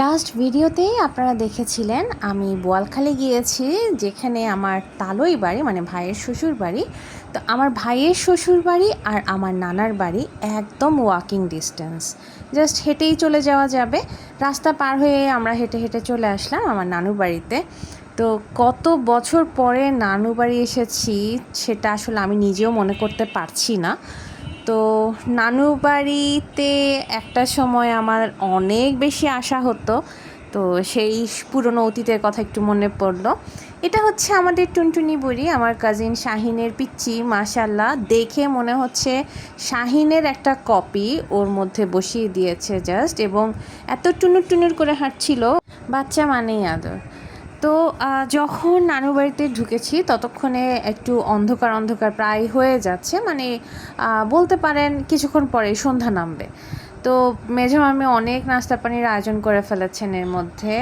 Last ভিডিওতেই আপনারা দেখেছিলেন, আমি বোয়ালখালি গিয়েছি, যেখানে আমার তালই বাড়ি মানে ভাইয়ের শ্বশুর বাড়ি। তো আমার ভাইয়ের শ্বশুর বাড়ি আর আমার নানার বাড়ি একদম ওয়াকিং ডিস্টেন্স জাস্ট হেঁটেই চলে যাওয়া যাবে। রাস্তা পার হয়ে আমরা হেঁটে হেঁটে চলে আসলাম আমার নানুর বাড়িতে। তো কত বছর পরে নানু বাড়ি এসেছি, সেটা আসলে আমি নিজেও মনে করতে পারছি না। তো নানু বাড়িতে একটা সময় আমার অনেক বেশি আশা হতো, তো সেই পুরনো অতীতের কথা একটু মনে পড়ল। এটা হচ্ছে আমাদের টুনটুনি বুড়ি, আমার কাজিন শাহিনের পিচ্চি মাশাল্লাহ দেখে মনে হচ্ছে শাহিনের একটা কপি ওর মধ্যে বসিয়ে দিয়েছে জাস্ট এবং এত টুনুর টুনুর করে হাঁটছিল। বাচ্চা মানেই আদর। তো যখন নানু বাড়িতে ঢুকেছি, ততক্ষণে একটু অন্ধকার অন্ধকার প্রায় হয়ে যাচ্ছে। মানে বলতে পারেন কিছুক্ষণ পরে সন্ধ্যা নামবে। তো, মেঝে মামি অনেক নাস্তা পানির আয়োজন করে ফেলেছেন এর মধ্যে।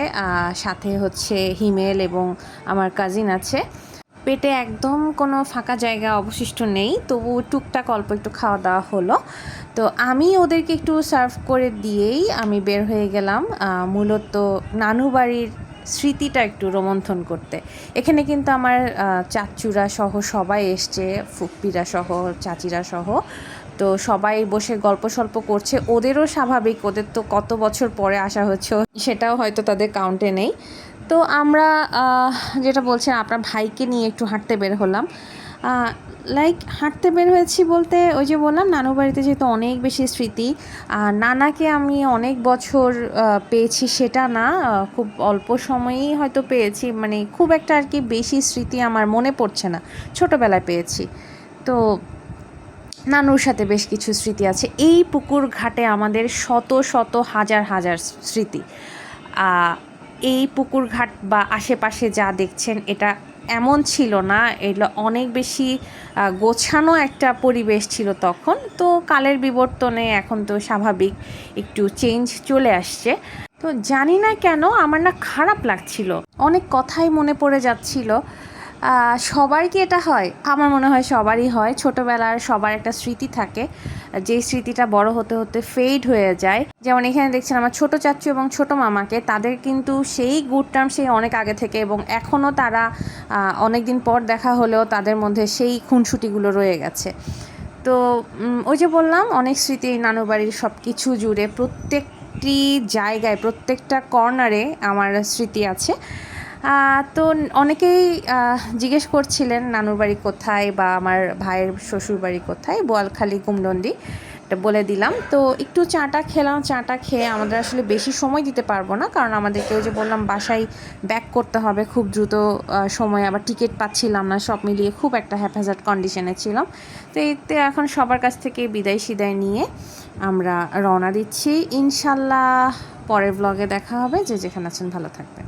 সাথে হচ্ছে হিমেল এবং আমার কাজিন আছে। পেটে একদম কোনো ফাঁকা জায়গা অবশিষ্ট নেই, তবু টুকটাক অল্প একটু খাওয়া দাওয়া হলো। তো, আমি ওদেরকে একটু সার্ভ করে দিয়েই আমি বের হয়ে গেলাম। মূলত নানু বাড়ির স্মৃতিটা একটু রোমন্থন করতে। এখানে কিন্তু আমার চাচুরা সহ সবাই এসছে, ফুপ্পিরা সহ, চাচিরা সহ। তো সবাই বসে গল্প সল্প করছে। ওদেরও স্বাভাবিক, ওদের তো কত বছর পরে আসা হচ্ছে, সেটাও হয়তো তাদের কাউন্টে নেই। তো আমরা যেটা বলছেন আপনার ভাইকে নিয়ে একটু হাঁটতে বের হলাম। লাইক হাঁটতে বের হয়েছি বলতে ওই যে বললাম, নানু বাড়িতে যেহেতু অনেক বেশি স্মৃতি, আর নানাকে আমি অনেক বছর পেয়েছি সেটা না খুব অল্প সময়েই হয়তো পেয়েছি মানে খুব একটা আর কি বেশি স্মৃতি আমার মনে পড়ছে না, ছোটোবেলায় পেয়েছি। তো নানুর সাথে বেশ কিছু স্মৃতি আছে, এই পুকুর ঘাটে আমাদের শত শত হাজার হাজার স্মৃতি। এই পুকুর ঘাট বা আশেপাশে যা দেখছেন, এটা এমন ছিল না এগুলো অনেক বেশি গোছানো একটা পরিবেশ ছিল তখন। তো কালের বিবর্তনে এখন তো স্বাভাবিক একটু চেঞ্জ চলে আসছে। তো জানি না কেন আমার না খারাপ লাগছিল। অনেক কথাই মনে পড়ে যাচ্ছিল। সবার কি এটা হয়? আমার মনে হয় সবারই হয়। ছোটবেলার সবার একটা স্মৃতি থাকে। যে স্মৃতিটা বড় হতে হতে ফেড হয়ে যায়। যেমন এখানে দেখছেন আমার ছোট চাচু এবং ছোট মামাকে। তাদের কিন্তু সেই গুড টার্ম সেই অনেক আগে থেকে এবং এখনও তারা অনেক দিন পর দেখা হলেও তাদের মধ্যে সেই খুনসুটিগুলো রয়ে গেছে। তো ওই যে বললাম, অনেক স্মৃতি নানু বাড়ির সব কিছু জুড়ে প্রত্যেকটি জায়গায়, প্রত্যেকটা কর্নারে আমার স্মৃতি আছে। তো অনেকেই জিজ্ঞেস করছিলেন নানুর বাড়ি কোথায় বা আমার ভাইয়ের শ্বশুর বাড়ি কোথায়, বোয়ালখালী কুমডন্ডি এটা বলে দিলাম। তো একটু চাটা খেলাম, চাটা খেয়ে আমাদের আসলে বেশি সময় দিতে পারব না, কারণ আমাদেরকে ওই যে বললাম বাসায় ব্যাক করতে হবে, খুব দ্রুত সময় আবার টিকিট পাচ্ছিলাম না, সব মিলিয়ে খুব একটা হ্যাফাজার্ড কন্ডিশনে ছিলাম। তো এতে এখন সবার কাছ থেকে বিদায় সিদায় নিয়ে আমরা রওনা দিচ্ছি। ইনশাল্লাহ পরের ব্লগে দেখা হবে। যে যেখানে আছেন ভালো থাকবেন।